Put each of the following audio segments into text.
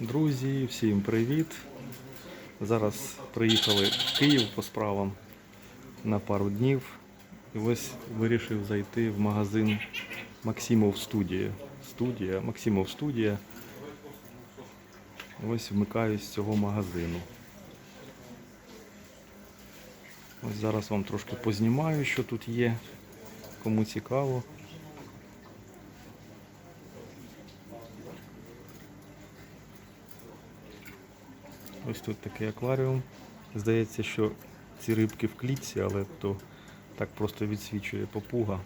Друзі, всім привіт! Зараз приїхали в Київ по справам на пару днів. І ось вирішив зайти в магазин Максимов студія. Студія, Максимов студія. Ось вмикаюсь з цього магазину. Ось зараз вам трошки познімаю, що тут є. Кому цікаво. Ось тут такий акваріум. Здається, що ці рибки в клітці, але то так просто відсвічує попуга.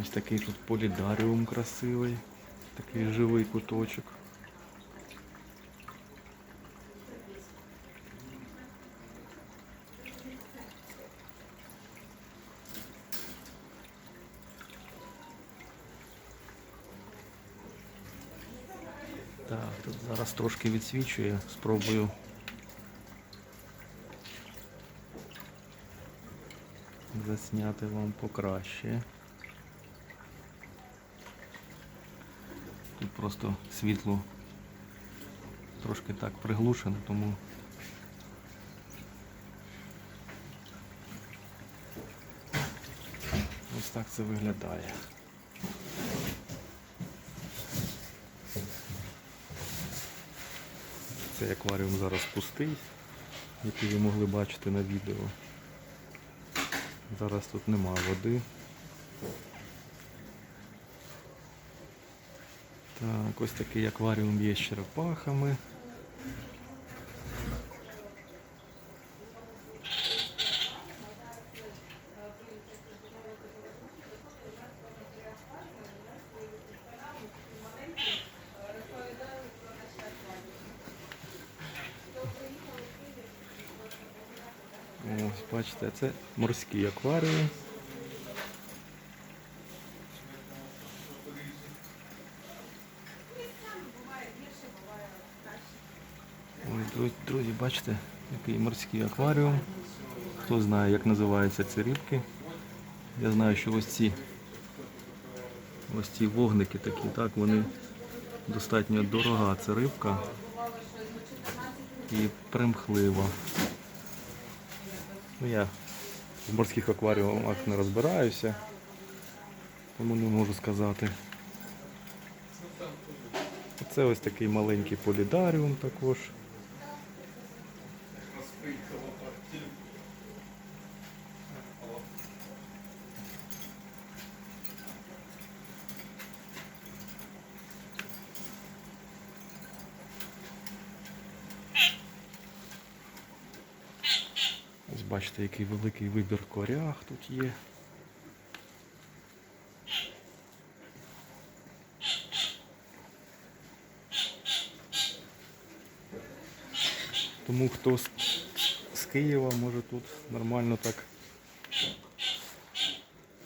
Ось такий тут полідаріум красивий, такий живий куточок. Так, тут зараз трошки відсвічує, спробую. Засняти вам покраще. Тут просто світло трошки так приглушено, тому ось так це виглядає. Цей акваріум зараз пустий, який ви могли бачити на відео. Зараз тут нема води. Так, ось такий акваріум є з черепахами. Ось, бачите, це морський акваріум. Ось, друзі, бачите, який морський акваріум. Хто знає, як називаються ці рибки. Я знаю, що ось ці ось ці вогники такі, так, вони достатньо дорога ця рибка і примхлива. Ну, я в морських акваріумах не розбираюся, тому не можу сказати. Це ось такий маленький полідаріум також. Бачите, який великий вибір коряг тут є. Тому хто з, з Києва може тут нормально так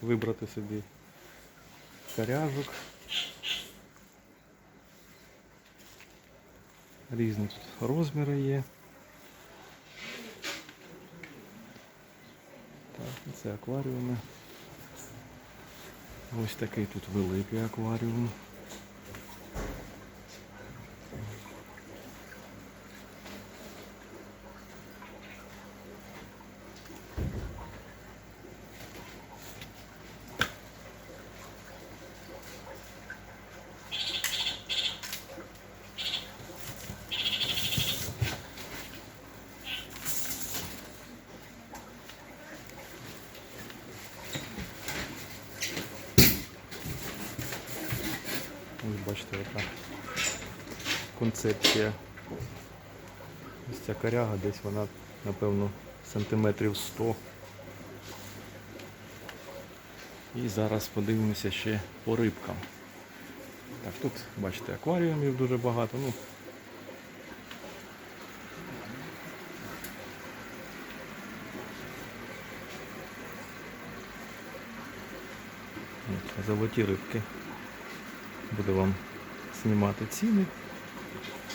вибрати собі коряжок. Різні тут розміри є. Так, це акваріуми. Ось такий тут великий акваріум. Ось бачите, яка концепція. Ось ця коряга десь вона, напевно, сантиметрів 100. І зараз подивимося ще по рибкам. Так, тут, бачите, акваріумів дуже багато. Ну, золоті рибки. Буду вам знімати ціни.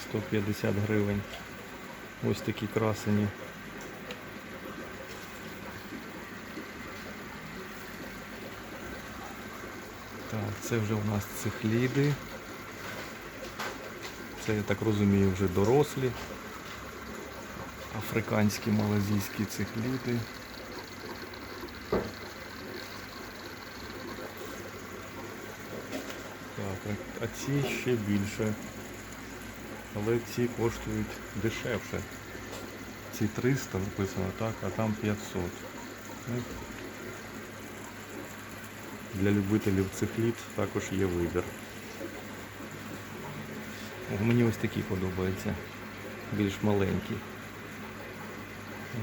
150 гривень. Ось такі красені. Так, це вже у нас цихліди. Це, я так розумію, вже дорослі. Африканські малазійські цихліди. Так, а- ці ще більше. Але ці коштують дешевше. Ці 300 написано, так, а там 500. Ну, Для любителів цихліт також є вибір. Мені ось такі подобаються. Більш маленькі.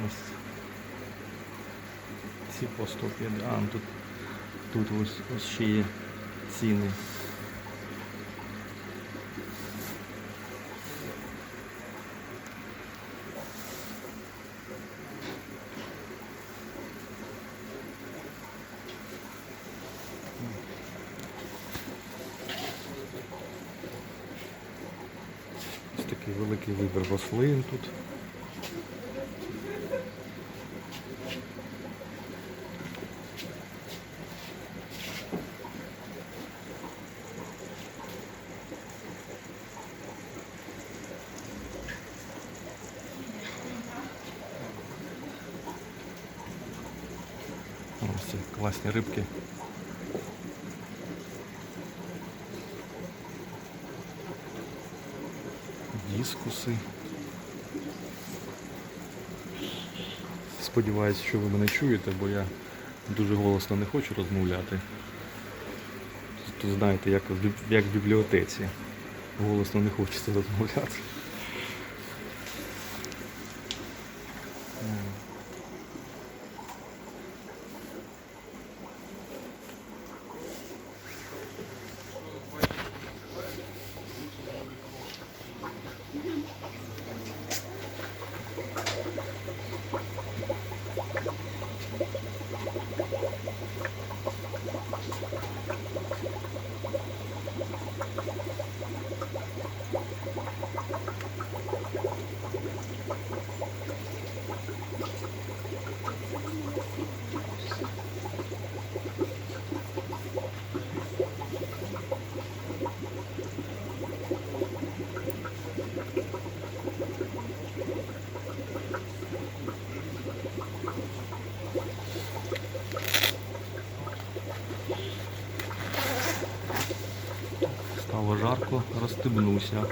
Ось. Ці по 150. А, ну тут, тут ось, ось ще є ціни. Великий вибір рослин тут. Ось класні рибки. Дискуси. Сподіваюсь, що ви мене чуєте, бо я дуже голосно не хочу розмовляти. Тут знаєте, як в, як в бібліотеці. Голосно не хочеться розмовляти. Жарко, розстебнуся.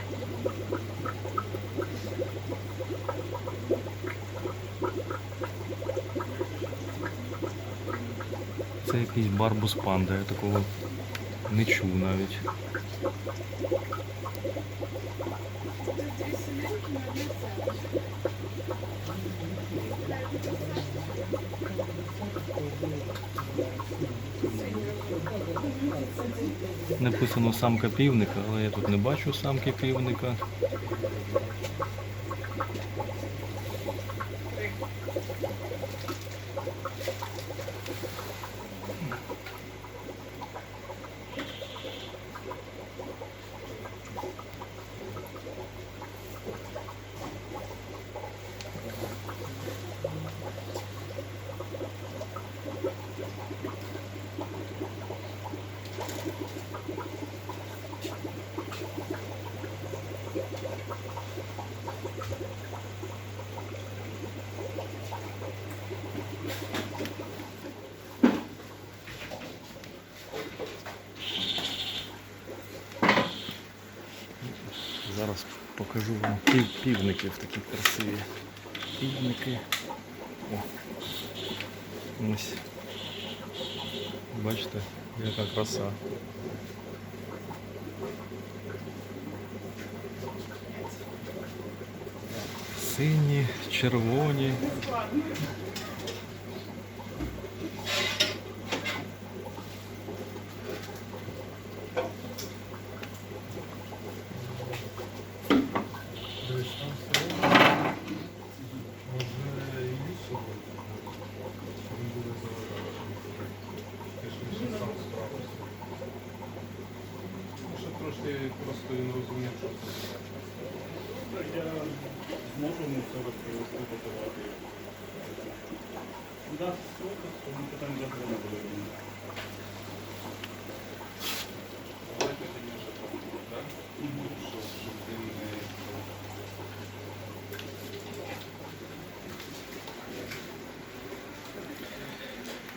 Це якийсь барбус панда, я такого не чув навіть. Написано самка півника, але я тут не бачу самки півника. покажу вам пів, півників такі красиві. Півники. О. Ось. Бачите, яка краса. Сині, червоні. можемо все-таки готувати. Так, тому так?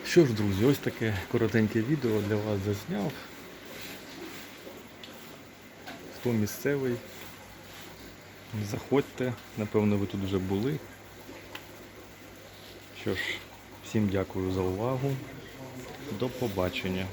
Що ж, друзі, ось таке коротеньке відео для вас засняв. Хто місцевий? Заходьте, напевно, ви тут вже були. Що ж, всім дякую за увагу. До побачення.